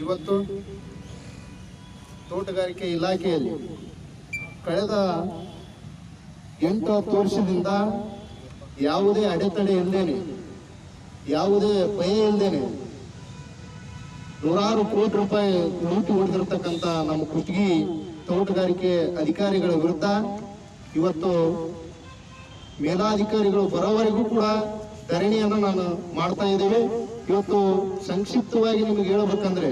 ಇವತ್ತು ತೋಟಗಾರಿಕೆ ಇಲಾಖೆಯಲ್ಲಿ ಕಳೆದ ಎಂಟು ಹತ್ತು ವರ್ಷದಿಂದ ಯಾವುದೇ ಅಡೆತಡೆ ಇಲ್ಲದೇನೆ ಯಾವುದೇ ಭಯ ಇಲ್ಲದೇನೆ ನೂರಾರು ಕೋಟಿ ರೂಪಾಯಿ ಲೂಟಿ ಹೊಡೆದಿರ್ತಕ್ಕಂಥ ನಮ್ಮ ಕುತ್ತಿಗೆ ತೋಟಗಾರಿಕೆ ಅಧಿಕಾರಿಗಳ ವಿರುದ್ಧ ಇವತ್ತು ಮೇಲಾಧಿಕಾರಿಗಳು ಬರೋವರೆಗೂ ಕೂಡ ಧರಣಿಯನ್ನು ನಾನು ಮಾಡ್ತಾ ಇದ್ದೇವೆ. ಇವತ್ತು ಸಂಕ್ಷಿಪ್ತವಾಗಿ ನಿಮಗೆ ಹೇಳ್ಬೇಕಂದ್ರೆ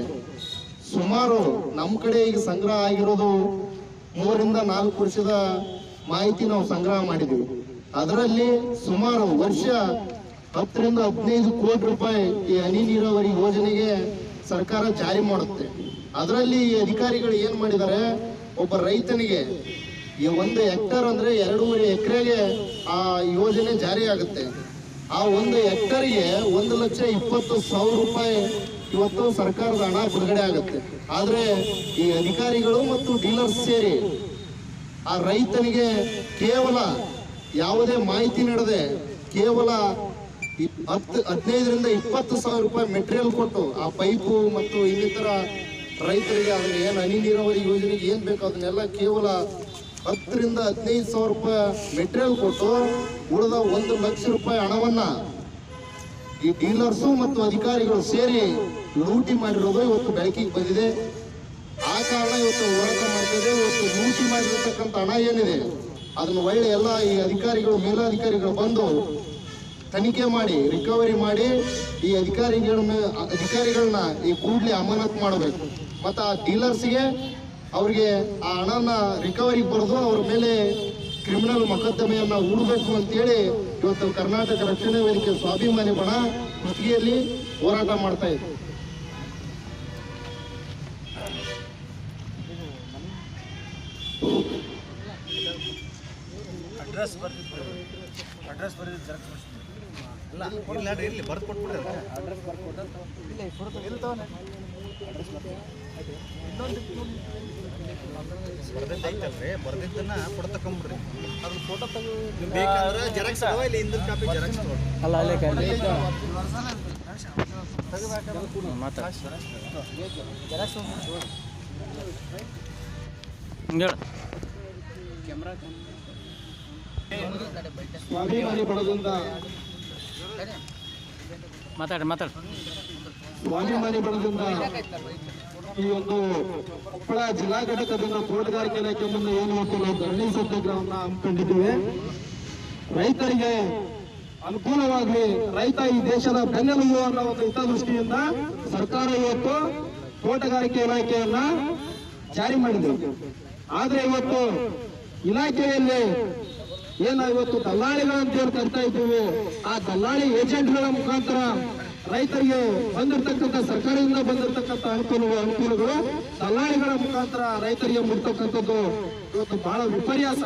ಸುಮಾರು ನಮ್ಮ ಕಡೆ ಈಗ ಸಂಗ್ರಹ ಆಗಿರೋದು ಮೂರಿಂದ ನಾಲ್ಕು ವರ್ಷದ ಮಾಹಿತಿ ನಾವು ಸಂಗ್ರಹ ಮಾಡಿದ್ವಿ ಅದರಲ್ಲಿ ಸುಮಾರು ವರ್ಷ ಹತ್ತರಿಂದ ಹದಿನೈದು ಕೋಟಿ ರೂಪಾಯಿ ಈ ಹನಿ ನೀರಾವರಿ ಯೋಜನೆಗೆ ಸರ್ಕಾರ ಜಾರಿ ಮಾಡುತ್ತೆ. ಅದರಲ್ಲಿ ಈ ಅಧಿಕಾರಿಗಳು ಏನು ಮಾಡಿದ್ದಾರೆ, ಒಬ್ಬ ರೈತನಿಗೆ ಈ ಒಂದು ಹೆಕ್ಟರ್ ಅಂದ್ರೆ ಎರಡೂವರೆ ಎಕರೆಗೆ ಆ ಯೋಜನೆ ಜಾರಿ ಆಗುತ್ತೆ. ಆ ಒಂದು ಎಕರೆಗೆ ಒಂದು ಲಕ್ಷ ಇಪ್ಪತ್ತು ಸಾವಿರ ರೂಪಾಯಿ ಇವತ್ತು ಸರ್ಕಾರದ ಹಣ ಬಿಡುಗಡೆ ಆಗುತ್ತೆ. ಆದ್ರೆ ಈ ಅಧಿಕಾರಿಗಳು ಮತ್ತು ಡೀಲರ್ಸ್ ಸೇರಿ ಆ ರೈತನಿಗೆ ಕೇವಲ ಯಾವುದೇ ಮಾಹಿತಿ ನೀಡದೆ ಕೇವಲ ಹತ್ತು ಹದಿನೈದರಿಂದ ಇಪ್ಪತ್ತು ಸಾವಿರ ರೂಪಾಯಿ ಮೆಟೀರಿಯಲ್ ಕೊಟ್ಟು ಆ ಪೈಪು ಮತ್ತು ಇನ್ನಿತರ ರೈತರಿಗೆ ಅದನ್ನ ಏನು ಹನಿ ನೀರಾವರಿ ಯೋಜನೆಗೆ ಏನು ಬೇಕು ಅದನ್ನೆಲ್ಲ ಕೇವಲ ಹತ್ತರಿಂದ ಹದಿನೈದು ಸಾವಿರ ರೂಪಾಯಿ ಮೆಟೀರಿಯಲ್ ಕೊಟ್ಟು ಉಳಿದ ಒಂದು ಲಕ್ಷ ರೂಪಾಯಿ ಹಣವನ್ನ ಈ ಡೀಲರ್ಸು ಮತ್ತು ಅಧಿಕಾರಿಗಳು ಸೇರಿ ಲೂಟಿ ಮಾಡಿರೋದು ಇವತ್ತು ಬೆಳಕಿಗೆ ಬಂದಿದೆ. ಆ ಕಾರಣ ಇವತ್ತು ಹೋರಾಟ ಮಾಡ್ತಿದೆ. ಇವತ್ತು ಲೂಟಿ ಮಾಡಿರ್ತಕ್ಕಂಥ ಹಣ ಏನಿದೆ, ಅದನ್ನು ಒಳ್ಳೆ ಎಲ್ಲ ಈ ಅಧಿಕಾರಿಗಳು, ಮೇಲಾಧಿಕಾರಿಗಳು ಬಂದು ತನಿಖೆ ಮಾಡಿ ರಿಕವರಿ ಮಾಡಿ ಈ ಅಧಿಕಾರಿಗಳ ಅಧಿಕಾರಿಗಳನ್ನ ಈ ಕೂಡಲೇ ಅಮಾನತ್ ಮಾಡಬೇಕು. ಮತ್ತು ಆ ಡೀಲರ್ಸ್ಗೆ ಅವ್ರಿಗೆ ಆ ಹಣನ ರಿಕವರಿ ಬರೆದು ಅವ್ರ ಮೇಲೆ ಕ್ರಿಮಿನಲ್ ಮೊಕದ್ದಮೆಯನ್ನ ಹೂಡಬೇಕು ಅಂತೇಳಿ ಇವತ್ತು ಕರ್ನಾಟಕ ರಕ್ಷಣಾ ವೇದಿಕೆ ಸ್ವಾಭಿಮಾನಿ ಬಣ ಕುಷ್ಟಗಿಯಲ್ಲಿ ಹೋರಾಟ ಮಾಡ್ತಾ ಇದೆ. ಅಡ್ರೆಸ್ ಬರ್ದಿದ್ದು ಅಡ್ರೆಸ್ ಇಲ್ಲ ಇಲ್ಲ ಇಲ್ಲಿ ಬರ್ದು ಕೊಟ್ಬಿಡ್ರಿ ಅಡ್ರೆಸ್ ಬರ್ದಿದ್ದು ಐತಲ್ರಿ ಬರ್ದಿದ್ದನ್ನ ಅದನ್ನ ಫೋಟೋ ಬೇಕಾದ್ರೆ ಜೆರಾಕ್ಸ್ ಅದಾವ ಇಲ್ಲಿ ಹಿಂದಿನ ಕಾಪಿ ಜೆರಾಕ್ಸ್ ತಗೊಳ್ರಿ ಅಲ್ಲ ಅಲ್ಲೇ ಕ್ಯಾಂಡಿ ಮಾತಾಡಿ ಜೆರಾಕ್ಸ್ ಹೇಳ ಸ್ವಾಭಿಮಾನಿ ಬಣದಿಂದ ಮಾತಾಡಿ ಮಾತಾಡಿ. ಸ್ವಾಭಿಮಾನಿ ಬಣದಿಂದ ಈ ಒಂದು ಕೊಪ್ಪಳ ಜಿಲ್ಲಾ ಘಟಕದಿಂದ ತೋಟಗಾರಿಕೆ ಇಲಾಖೆ ಮುಂದೆ ಏನು ನಾವು ಧರಣಿ ಸತ್ಯಾಗ್ರಹವನ್ನು ಹಮ್ಮಿಕೊಂಡಿದ್ದೇವೆ ರೈತರಿಗೆ ಅನುಕೂಲವಾಗಲಿ ರೈತ ಈ ದೇಶದ ಬೆನ್ನೆಲುಬು ಅನ್ನೋ ಒಂದು ಹಿತದೃಷ್ಟಿಯಿಂದ ಸರ್ಕಾರ ಇವತ್ತು ತೋಟಗಾರಿಕೆ ಇಲಾಖೆಯನ್ನ ಜಾರಿ ಮಾಡಿದೆ. ಆದ್ರೆ ಇವತ್ತು ಇಲಾಖೆಯಲ್ಲಿ ಏನ ಇವತ್ತು ದಲ್ಲಾಳಿಗಳಂತ ಕರಿತಾ ಇದ್ದೀವಿ. ಆ ದಲ್ಲಾಳಿ ಏಜೆಂಟ್ಗಳ ಮುಖಾಂತರ ರೈತರಿಗೆ ಬಂದಿರತಕ್ಕಂಥ ಸರ್ಕಾರದಿಂದ ಬಂದಿರತಕ್ಕಂಥ ಅನುಕೂಲ ಅನುಕೂಲಗಳು ದಲ್ಲಾಳಿಗಳ ಮುಖಾಂತರ ರೈತರಿಗೆ ಮುಡ್ತಕ್ಕಂಥದ್ದು ಇವತ್ತು ಬಹಳ ವಿಪರ್ಯಾಸ.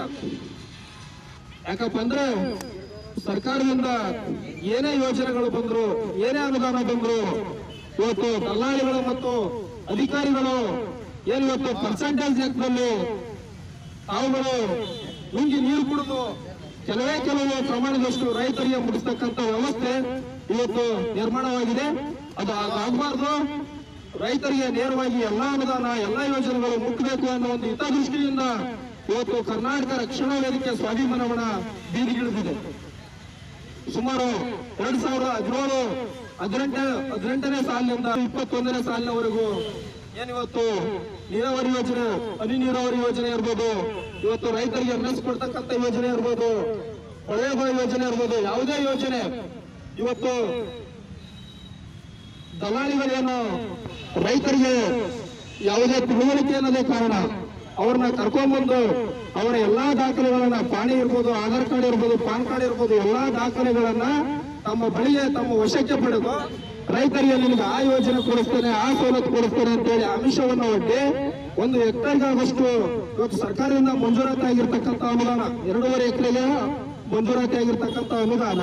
ಯಾಕಪ್ಪ ಅಂದ್ರೆ ಸರ್ಕಾರದಿಂದ ಏನೇ ಯೋಜನೆಗಳು ಬಂದ್ರು, ಏನೇ ಅನುದಾನ ಬಂದ್ರು, ಇವತ್ತು ದಲ್ಲಾಳಿಗಳು ಮತ್ತು ಅಧಿಕಾರಿಗಳು ಏನು ಇವತ್ತು ಪರ್ಸೆಂಟೇಜ್ ಲೆಕ್ಕದಲ್ಲಿ ತಾವುಗಳು ನುಂಗಿ ನೀರು ಕುಡಿದು ಕೆಲವೇ ಕೆಲವು ಪ್ರಮಾಣದಷ್ಟು ರೈತರಿಗೆ ಮುಗಿಸ್ತಕ್ಕಂಥ ವ್ಯವಸ್ಥೆ ಇವತ್ತು ನಿರ್ಮಾಣವಾಗಿದೆ. ಅದು ಆಗಬಾರ್ದು ರೈತರಿಗೆ ನೇರವಾಗಿ ಎಲ್ಲಾ ಅನುದಾನ, ಎಲ್ಲಾ ಯೋಜನೆಗಳು ಮುಟ್ಟಬೇಕು ಅನ್ನೋ ಒಂದು ಹಿತದೃಷ್ಟಿಯಿಂದ ಇವತ್ತು ಕರ್ನಾಟಕ ರಕ್ಷಣಾ ವೇದಿಕೆ ಸ್ವಾಭಿಮಾನವನ್ನ ಬೀದಿಗಿಳಿದಿದೆ. ಸುಮಾರು ಎರಡ್ ಸಾವಿರದ ಹದಿನೇಳು ಹದಿನೆಂಟ ಹದಿನೆಂಟನೇ ಸಾಲಿನಿಂದ ಇಪ್ಪತ್ತೊಂದನೇ ಸಾಲಿನವರೆಗೂ ಏನಿವತ್ತು? ನೀರಾವರಿ ಯೋಜನೆ, ಹನಿ ನೀರಾವರಿ ಯೋಜನೆ ಇರ್ಬೋದು. ಇವತ್ತು ರೈತರಿಗೆ ಕೊಡ್ತಕ್ಕಂಥ ಯೋಜನೆ ಇರ್ಬೋದು. ಕೊಳವೆ ಯೋಜನೆ ಇರ್ಬೋದು. ಯಾವುದೇ ಯೋಜನೆ. ಇವತ್ತು ದಲ್ಲಾಳಿಗಳೇನು ರೈತರಿಗೆ ಯಾವುದೇ ತಿಳುವಳಿಕೆ ಅನ್ನೋದೇ ಕಾರಣ. ಅವ್ರನ್ನ ಕರ್ಕೊಂಡ್ಬಂದು ಅವರ ಎಲ್ಲಾ ದಾಖಲೆಗಳನ್ನ ಪಾಣಿ ಇರ್ಬೋದು, ಆಧಾರ್ ಕಾರ್ಡ್ ಇರ್ಬೋದು, ಪಾನ್ ಕಾರ್ಡ್ ಇರ್ಬೋದು, ಎಲ್ಲಾ ದಾಖಲೆಗಳನ್ನ ತಮ್ಮ ಬಳಿಗೆ ತಮ್ಮ ವಶಕ್ಕೆ ಪಡೆದು ರೈತರಿಗೆ ನಿಮ್ಗೆ ಆ ಯೋಜನೆ ಕೊಡಿಸ್ತೇನೆ, ಆ ಸವಲತ್ತು ಕೊಡಿಸ್ತೇನೆ ಅಂತೇಳಿ ಆಮಿಷವನ್ನು ಒಡ್ಡಿ ಒಂದು ಎಕರೆಗಾಗಷ್ಟು ಇವತ್ತು ಸರ್ಕಾರದಿಂದ ಮಂಜೂರಾತಿ ಆಗಿರ್ತಕ್ಕಂಥ ಅನುದಾನ, ಎರಡೂವರೆ ಎಕರೆಗೆ ಮಂಜೂರಾತಿ ಆಗಿರ್ತಕ್ಕಂಥ ಅನುದಾನ,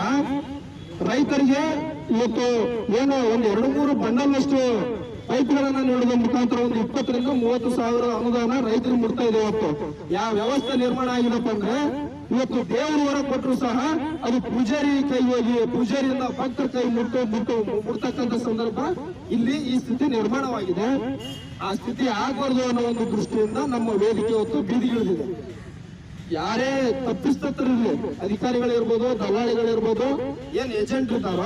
ರೈತರಿಗೆ ಇವತ್ತು ಏನು ಒಂದು ಎರಡು ಮೂರು ಬಂಡಲ್ನಷ್ಟು ಪೈಪ್ಗಳನ್ನ ನೀಡೋದ್ರ ಮುಖಾಂತರ ಒಂದು ಇಪ್ಪತ್ತರಿಂದ ಮೂವತ್ತು ಸಾವಿರ ಅನುದಾನ ರೈತರಿಗೆ ಮುಡ್ತಾ ಇದೆ ಇವತ್ತು. ಯಾವ ವ್ಯವಸ್ಥೆ ನಿರ್ಮಾಣ ಆಗಿದೆಪ್ಪ ಅಂದ್ರೆ ಇವತ್ತು ದೇವರು ಹೊರ ಕೊಟ್ಟರು ಸಹ ಅದು ಪೂಜಾರಿ ಕೈ ಹೋಗಿ ಪೂಜಾರಿಯಿಂದ ಭಕ್ತರ ಕೈ ಮುಟ್ಟು ಮುಟ್ಟು ಮುಡ್ತಕ್ಕಂಥ ಸಂದರ್ಭ ಇಲ್ಲಿ ಈ ಸ್ಥಿತಿ ನಿರ್ಮಾಣವಾಗಿದೆ. ಆ ಸ್ಥಿತಿ ಆಗಬಾರ್ದು ಅನ್ನೋ ಒಂದು ದೃಷ್ಟಿಯಿಂದ ನಮ್ಮ ವೇದಿಕೆ ಹೊತ್ತು ಬೀದಿಗಿಳಿದಿದೆ. ಯಾರೇ ತಪ್ಪಿಸ್ತರಿರ್ಲಿ ಅಧಿಕಾರಿಗಳಿರ್ಬೋದು, ದಲ್ಲಾಳಿಗಳಿರ್ಬೋದು, ಏನ್ ಏಜೆಂಟ್ ಇರ್ತಾರ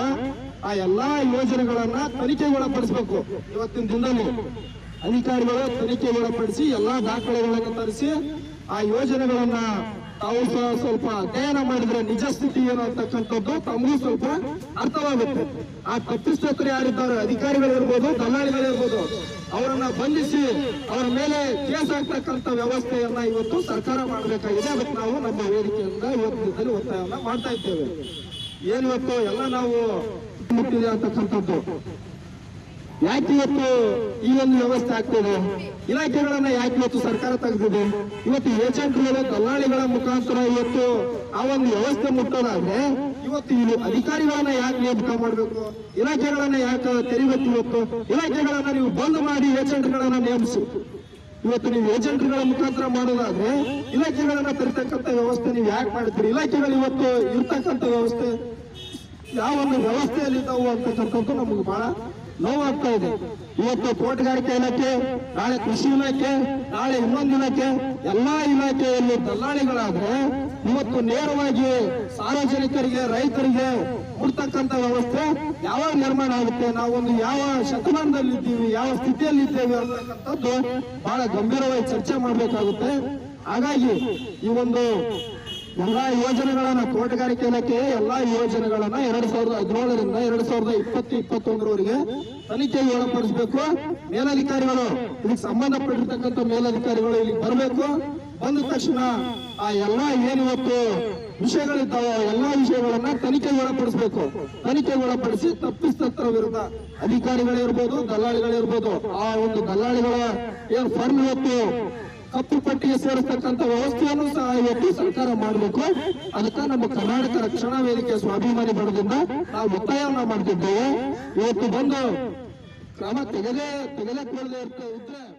ಆ ಎಲ್ಲಾ ಯೋಜನೆಗಳನ್ನ ತನಿಖೆಗೊಳಪಡಿಸಬೇಕು. ಇವತ್ತಿನ ದಿನದಲ್ಲಿ ಅಧಿಕಾರಿಗಳು ತನಿಖೆಗೊಳಪಡಿಸಿ, ಎಲ್ಲಾ ದಾಖಲೆಗಳನ್ನು ತರಿಸಿ, ಆ ಯೋಜನೆಗಳನ್ನ ತಾವು ಸಹ ಸ್ವಲ್ಪ ಅಧ್ಯಯನ ಮಾಡಿದ್ರೆ ನಿಜ ಸ್ಥಿತಿ ಏನು ಅಂತಕ್ಕಂಥದ್ದು ತಮಗೂ ಸ್ವಲ್ಪ ಅರ್ಥವಾಗುತ್ತೆ. ಆ ತಪ್ಪಿಸ್ತರು ಯಾರಿದ್ದಾರೆ? ಅಧಿಕಾರಿಗಳಿರ್ಬೋದು ದಲ್ಲಾಳಿಗಳಿರ್ಬೋದು ಅವರನ್ನ ಬಂಧಿಸಿ ಅವರ ಮೇಲೆ ಕೇಸ್ ಹಾಕ್ತಕ್ಕಂಥ ವ್ಯವಸ್ಥೆಯನ್ನ ಇವತ್ತು ಸರ್ಕಾರ ಮಾಡಬೇಕಾಗಿದೆ. ಅದಕ್ಕೆ ನಾವು ನಮ್ಮ ವೇದಿಕೆಯಿಂದ ಇವತ್ತು ದಿನದಲ್ಲಿ ಒತ್ತಾಯವನ್ನ ಮಾಡ್ತಾ ಇದ್ದೇವೆ. ಏನಿವತ್ತು ಎಲ್ಲ ನಾವು ಮುಟ್ಟಿದೆ ಅಂತಕ್ಕಂಥದ್ದು. ಯಾಕೆ ಇವತ್ತು ಈ ಒಂದು ವ್ಯವಸ್ಥೆ ಆಗ್ತಿದೆ. ಇಲಾಖೆಗಳನ್ನ ಯಾಕೆ ಇವತ್ತು ಸರ್ಕಾರ ತೆಗೆದಿದೆ? ಇವತ್ತು ಏಜೆಂಟ್ಗಳು ದಲ್ಲಾಳಿಗಳ ಮುಖಾಂತರ ಇವತ್ತು ಆ ಒಂದು ವ್ಯವಸ್ಥೆ ಮುಟ್ಟೋದಾದ್ರೆ, ಇವತ್ತು ಇಲ್ಲಿ ಅಧಿಕಾರಿಗಳನ್ನ ಯಾಕೆ ನೇಮಕ ಮಾಡಬೇಕು? ಇಲಾಖೆಗಳನ್ನ ಯಾಕೆ ತೆರಿಬೇಕು ಇವತ್ತು? ಇಲಾಖೆಗಳನ್ನ ನೀವು ಬಂದ್ ಮಾಡಿ ಏಜೆಂಟ್ಗಳನ್ನ ನೇಮಿಸಿ. ಇವತ್ತು ನೀವು ಏಜೆಂಟ್ಗಳ ಮುಖಾಂತರ ಮಾಡೋದಾದ್ರೆ, ಇಲಾಖೆಗಳನ್ನ ತರ್ತಕ್ಕಂಥ ವ್ಯವಸ್ಥೆ ನೀವು ಯಾಕೆ ಮಾಡ್ತೀರಿ? ಇಲಾಖೆಗಳು ಇವತ್ತು ಇರ್ತಕ್ಕಂಥ ವ್ಯವಸ್ಥೆ, ಯಾವ ಒಂದು ವ್ಯವಸ್ಥೆಯಲ್ಲಿ ನಾವು ಅಂತಕ್ಕಂಥದ್ದು ನಮಗೆ ಬಹಳ ನೋವಾಗ್ತಾ ಇದೆ. ಇವತ್ತು ತೋಟಗಾರಿಕೆ ಇಲಾಖೆ, ನಾಳೆ ಕೃಷಿ ಇಲಾಖೆ, ನಾಳೆ ಇನ್ನೊಂದು ಇಲಾಖೆ, ಎಲ್ಲಾ ಇಲಾಖೆಯಲ್ಲಿ ದಲ್ಲಾಳಿಗಳಾದ್ರೆ ಇವತ್ತು ನೇರವಾಗಿ ಸಾರ್ವಜನಿಕರಿಗೆ, ರೈತರಿಗೆ ಕೊಡ್ತಕ್ಕಂತ ವ್ಯವಸ್ಥೆ ಯಾವಾಗ ನಿರ್ಮಾಣ ಆಗುತ್ತೆ? ನಾವೊಂದು ಯಾವ ಶತಮಾನದಲ್ಲಿ ಇದ್ದೀವಿ, ಯಾವ ಸ್ಥಿತಿಯಲ್ಲಿ ಇದ್ದೇವೆ ಬಹಳ ಗಂಭೀರವಾಗಿ ಚರ್ಚೆ ಮಾಡಬೇಕಾಗುತ್ತೆ. ಹಾಗಾಗಿ ಈ ಒಂದು ಎಲ್ಲಾ ಯೋಜನೆಗಳನ್ನ ತೋಟಗಾರಿಕೆ ಇಲಾಖೆ ಎಲ್ಲಾ ಯೋಜನೆಗಳನ್ನ ಎರಡ್ ಸಾವಿರದ ಹದಿನೇಳರಿಂದ ಎರಡ್ ಸಾವಿರದ ಇಪ್ಪತ್ತು, ಇಪ್ಪತ್ತೊಂದರವರೆಗೆ ತನಿಖೆಗೆ ಒಳಪಡಿಸಬೇಕು. ಮೇಲಧಿಕಾರಿಗಳು ಇದಕ್ಕೆ ಸಂಬಂಧಪಟ್ಟಿರ್ತಕ್ಕಂಥ ಮೇಲಧಿಕಾರಿಗಳು ಇಲ್ಲಿ ಬರಬೇಕು. ಬಂದ ತಕ್ಷಣ ಆ ಎಲ್ಲಾ ಏನಿವತ್ತು ವಿಷಯಗಳಿದ್ದಾವೆ ಎಲ್ಲಾ ವಿಷಯಗಳನ್ನ ತನಿಖೆಗೆ ಒಳಪಡಿಸಬೇಕು. ತನಿಖೆಗೆ ಒಳಪಡಿಸಿ ತಪ್ಪಿಸ್ತರ ವಿರುದ್ಧ ಅಧಿಕಾರಿಗಳಿರ್ಬೋದು ದಲ್ಲಾಳಿಗಳಿರ್ಬೋದು ಆ ಒಂದು ದಲ್ಲಾಳಿಗಳ ಏನ್ ಫರ್ಮ್ ಇವತ್ತು ಕಪ್ಪು ಪಟ್ಟಿಗೆ ಸೇರಿಸ್ತಕ್ಕಂಥ ವ್ಯವಸ್ಥೆಯನ್ನು ಸಹ ಇವತ್ತು ಸರ್ಕಾರ ಮಾಡಬೇಕು. ಅದಕ್ಕೆ ನಮ್ಮ ಕರ್ನಾಟಕ ರಕ್ಷಣಾ ವೇದಿಕೆ ಸ್ವಾಭಿಮಾನಿ ಬಣದಿಂದ ನಾವು ಒತ್ತಾಯವನ್ನ ಮಾಡ್ತಿದ್ದೇವೆ. ಇವತ್ತು ಬಂದು ಕ್ರಮ ತೆಗೆದೇ ತೆಗೆದೇ ಇರ್ತಾ ಇದ್ರೆ